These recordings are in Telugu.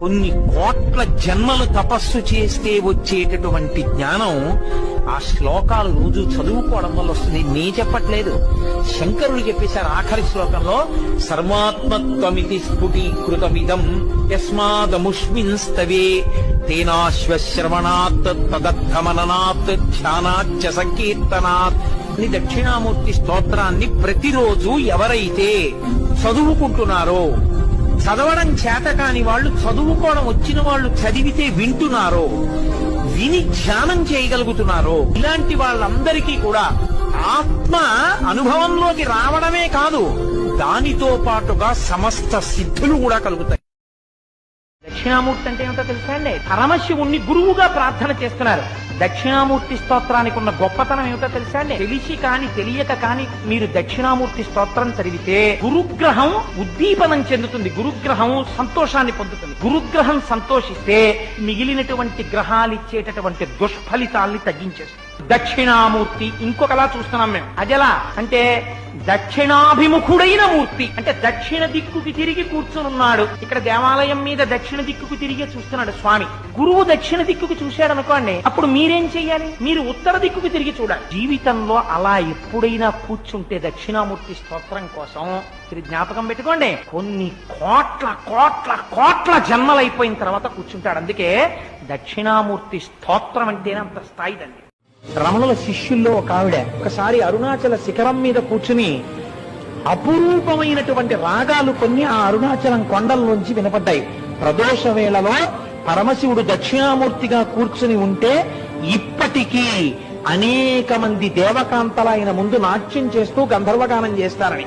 కొన్ని కోట్ల జన్మలు తపస్సు చేస్తే వచ్చేటటువంటి జ్ఞానం ఆ శ్లోకాలు రోజు చదువుకోవడం వల్ల వస్తుంది. నే చెప్పట్లేదు. శంకరుడు చెప్పేశారు ఆఖరి శ్లోకంలో సర్వాత్మత్వమితి స్ఫుటీకృతమిదం యస్మాదముష్మిన్ స్తవే తేనాశ్వశ్రవణాత్ తదర్థమననాత్ ధ్యానాచ్చ సంకీర్తనాత్ని దక్షిణామూర్తి స్తోత్రాన్ని ప్రతిరోజు ఎవరైతే చదువుకుంటున్నారో చదవడం చేత కాని వాళ్ళు చదువుకోవడం వచ్చిన వాళ్ళు చదివితే వింటున్నారో విని ధ్యానం చేయగలుగుతున్నారో ఇలాంటి వాళ్ళందరికీ కూడా ఆత్మ అనుభవంలోకి రావడమే కాదు దానితో పాటుగా సమస్త సిద్ధులు కూడా కలుగుతాయి. దక్షిణామూర్తి అంటే ఏమిటో తెలుసా అండి? పరమశివుణ్ణి గురువుగా ప్రార్థన చేస్తున్నారు. దక్షిణామూర్తి స్తోత్రానికి ఉన్న గొప్పతనం ఏమిటో తెలుసా అండి? తెలిసి కాని తెలియక కాని మీరు దక్షిణామూర్తి స్తోత్రం చదివితే గురుగ్రహం ఉద్దీపనం చెందుతుంది. గురుగ్రహం సంతోషాన్ని పొందుతుంది. గురుగ్రహం సంతోషిస్తే మిగిలినటువంటి గ్రహాలు ఇచ్చేటటువంటి దుష్ఫలితాల్ని తగ్గించేస్తుంది. దక్షిణామూర్తి ఇంకొకలా చూస్తున్నాం మేము. అదెలా అంటే దక్షిణాభిముఖుడైన మూర్తి. అంటే దక్షిణ దిక్కుకి తిరిగి కూర్చునున్నాడు. ఇక్కడ దేవాలయం మీద దక్షిణ దిక్కుకు తిరిగి చూస్తున్నాడు స్వామి. గురువు దక్షిణ దిక్కుకు చూశాడు అనుకోండి అప్పుడు మీరేం చెయ్యాలి? మీరు ఉత్తర దిక్కుకు తిరిగి చూడాలి. జీవితంలో అలా ఎప్పుడైనా కూర్చుంటే దక్షిణామూర్తి స్తోత్రం కోసం ఇది జ్ఞాపకం పెట్టుకోండి. కొన్ని కోట్ల కోట్ల కోట్ల జన్మలైపోయిన తర్వాత కూర్చుంటాడు. అందుకే దక్షిణామూర్తి స్తోత్రం అంటేనే అంత స్థాయిదండి. రమణుల శిష్యుల్లో ఒక ఆవిడ ఒకసారి అరుణాచల శిఖరం మీద కూర్చుని అపురూపమైనటువంటి రాగాలు కొన్ని ఆ అరుణాచలం కొండల్లోంచి వినపడ్డాయి. ప్రదోష వేళలో పరమశివుడు దక్షిణామూర్తిగా కూర్చుని ఉంటే ఇప్పటికీ అనేక మంది దేవకాంతల ఆయన ముందు నాట్యం చేస్తూ గంధర్వగానం చేస్తారని.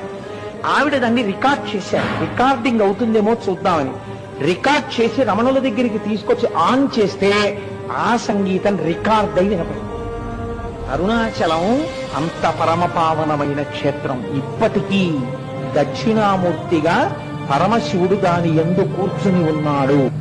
ఆవిడ దాన్ని రికార్డ్ చేశారు. రికార్డింగ్ అవుతుందేమో చూద్దామని. రికార్డ్ చేసి రమణుల దగ్గరికి తీసుకొచ్చి ఆన్ చేస్తే ఆ సంగీతం రికార్డ్ అయి వినపడింది అరుణాచలం అంత పరమపావనమైన క్షేత్రం. ఇప్పటికీ దక్షిణామూర్తిగా పరమశివుడు దాని ఎందు కూర్చుని ఉన్నాడు.